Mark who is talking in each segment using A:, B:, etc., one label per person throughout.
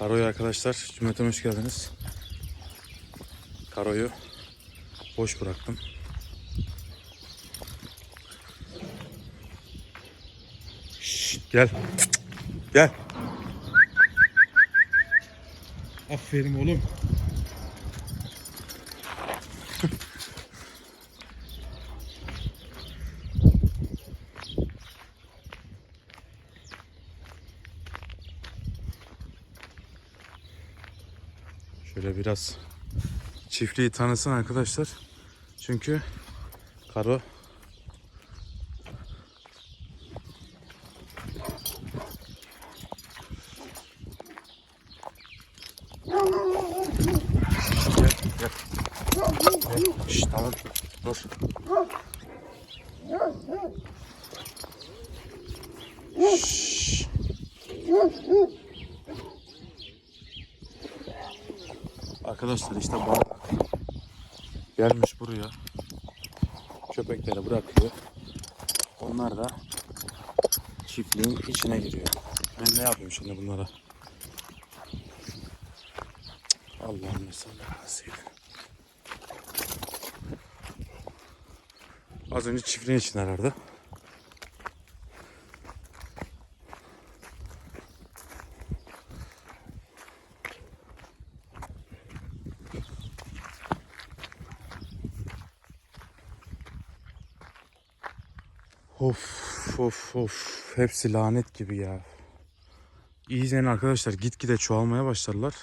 A: Karo'yu arkadaşlar cümleten hoş geldiniz. Karo'yu boş bıraktım. Şşt, gel. Gel.
B: Aferin oğlum.
A: biraz çiftliği tanısın arkadaşlar. Çünkü Karo. Şşş. Arkadaşlar işte balık gelmiş buraya. Köpekleri bırakıyor. Onlar da çiftliğin içine giriyor. Ben ne yapayım şimdi bunlara? Allah'ım ne sallasıydı. Az önce çiftliğin içindelerdi. Of of of hepsi lanet gibi ya. İyice arkadaşlar gitgide çoğalmaya başlarlar.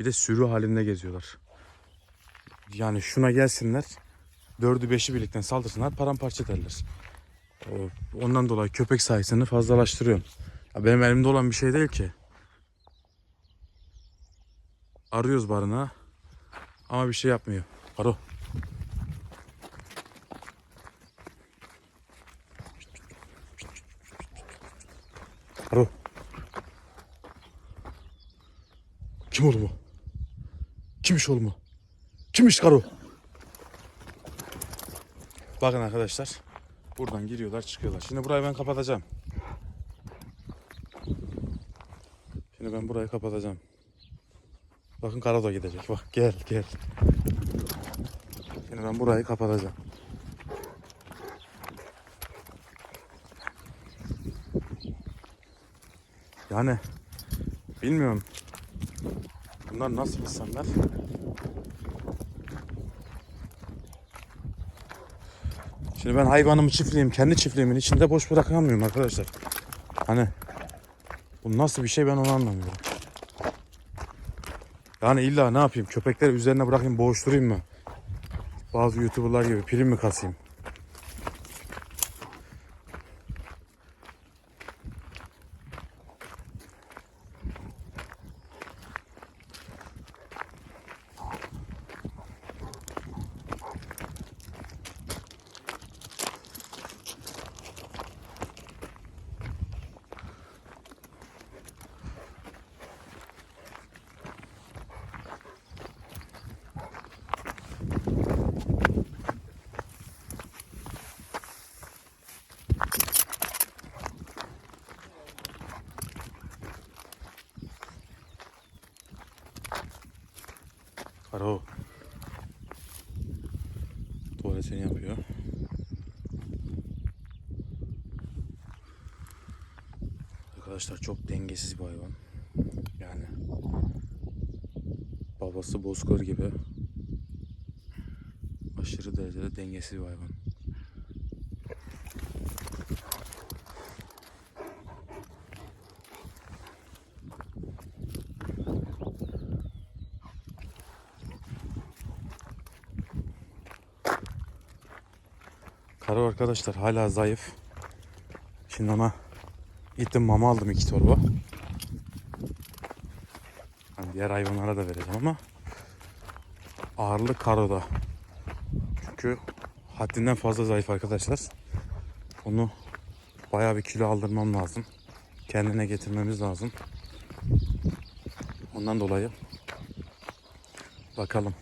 A: Bir de sürü halinde geziyorlar. Yani şuna gelsinler. Dördü beşi birlikte saldırsınlar paramparça ederler. O- Ondan dolayı köpek sayısını fazlalaştırıyorum. Ya benim elimde olan bir şey değil ki. Arıyoruz barınağı. Ama bir şey yapmıyor. Aro. Kim oğlum o? Kimmiş oğlum o? Kimmiş Karo? Bakın arkadaşlar. Buradan giriyorlar çıkıyorlar. Şimdi burayı ben kapatacağım. Şimdi ben burayı kapatacağım. Bakın Karo da gidecek. Bak gel gel. Şimdi ben burayı kapatacağım. Yani bilmiyorum. Bunlar nasıl insanlar? Şimdi ben hayvanımı çiftliğim, kendi çiftliğimin içinde boş bırakamıyorum arkadaşlar. Hani bu nasıl bir şey ben onu anlamıyorum. Yani illa ne yapayım? Köpekleri üzerine bırakayım, boğuşturayım mı? Bazı youtuberlar gibi prim mi kasayım? Arkadaşlar çok dengesiz bir hayvan. Yani babası bozkır gibi aşırı derecede dengesiz bir hayvan. Karo arkadaşlar hala zayıf. Şimdi ona gittim mama aldım iki torba. Hani diğer hayvanlara da vereceğim ama ağırlık karoda. Çünkü haddinden fazla zayıf arkadaşlar. Onu bayağı bir kilo aldırmam lazım. Kendine getirmemiz lazım. Ondan dolayı bakalım.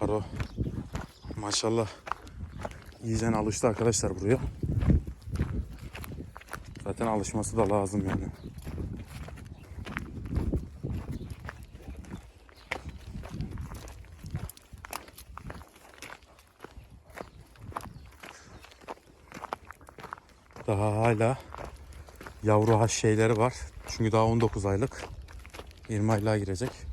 A: Karo maşallah iyice alıştı arkadaşlar buraya. Zaten alışması da lazım yani. Daha hala yavru haş şeyleri var. Çünkü daha 19 aylık. 20 aylığa girecek.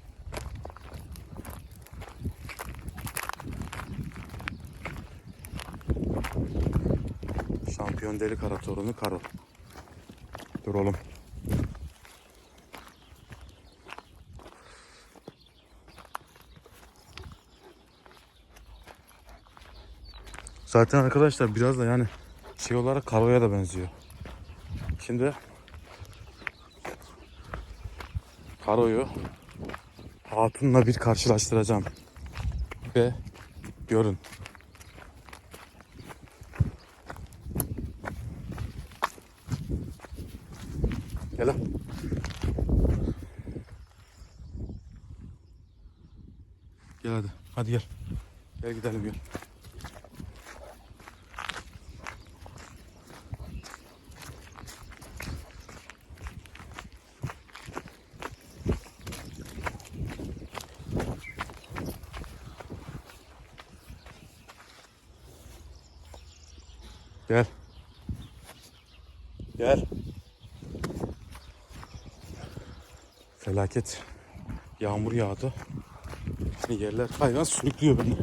A: Şampiyon deli kara torunu Karo. Dur oğlum. Zaten arkadaşlar biraz da yani şey olarak Karo'ya da benziyor. Şimdi Karo'yu Hatun'la bir karşılaştıracağım. Ve görün. Gel lan. Gel hadi. Gel. Gel gidelim gel. Gel. Gel. Felaket. Yağmur yağdı. Yerler hayvan sürüklüyor beni.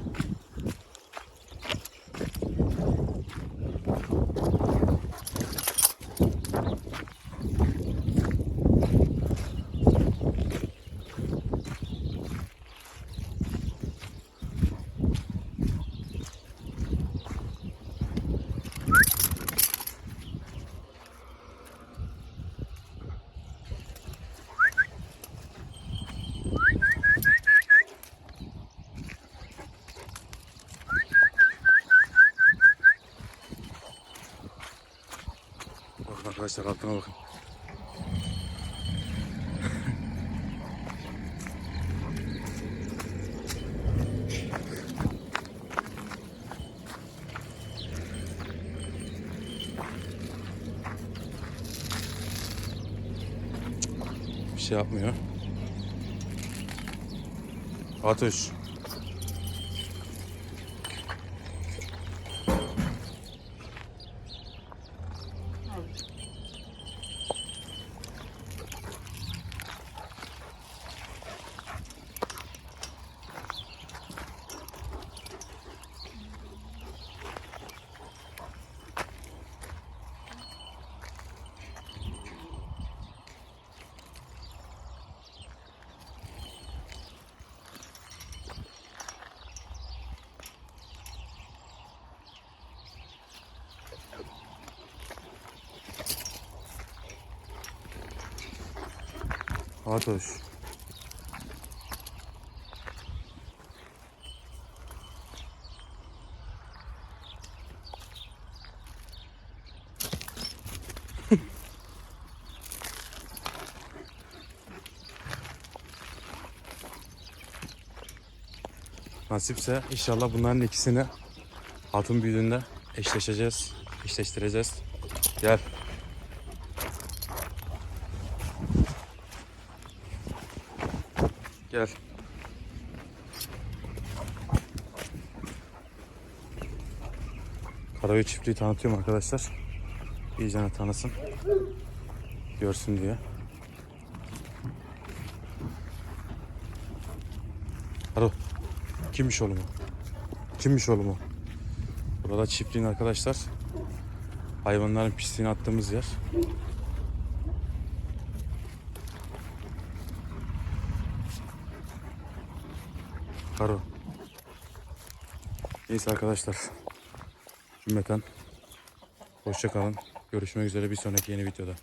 A: Bakın arkadaşlar altına bakın. Bir şey yapmıyor. Atış. Atış. Nasipse inşallah bunların ikisini hatun büyüdüğünde eşleşeceğiz, eşleştireceğiz. Gel. Gel. Karaköy çiftliği tanıtıyorum arkadaşlar. İyicene tanısın. Görsün diye. Alo. Kimmiş oğlum o? Kimmiş oğlum o? Burada çiftliğin arkadaşlar. Hayvanların pisliğini attığımız yer. Karo. Neyse arkadaşlar. Cümleten. Hoşça kalın. Görüşmek üzere bir sonraki yeni videoda.